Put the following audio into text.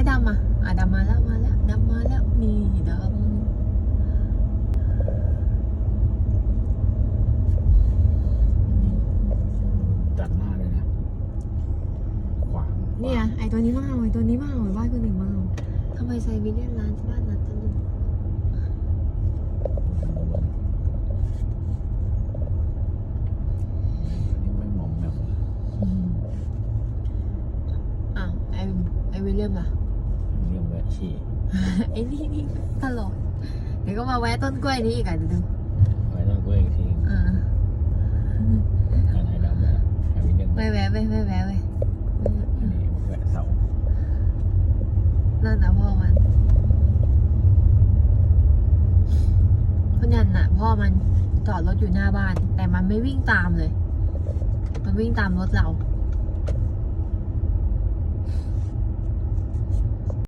อ้ดำอะอะดำมาแล้วมาแล้วดำมาแล้วนี่ดตัดหน้าเลยนะขวางำเนี่ยไอตัวนี้มาเอาไอตัวนี้มาเอาไอ้บ้านคนหนึ่งมาเอาทำไมไซบีเรียนร้านบ้านนั้นจังเลยไม่มองแบบอ้าวไอไอวิลเลียมล่ะเรื่องแวะ ฉี่ไอ้นี่นี่ตลกเดี๋ยวก็มาแวะต้นกล้วยนี้อีกอะเดี๋ยวดูไว้ต้องกล้วยอีกทีอ่าอันไหนดำแล้วอันนี้เรื่องไม่แวะไม่ไม่แวะเว้ยอันนี้แวะเสานั่นนะพ่อมันคนยันน่ะ พ่อมันจอดรถอยู่หน้าบ้าน แต่มันไม่วิ่งตามเลย มันวิ่งตามรถเราอ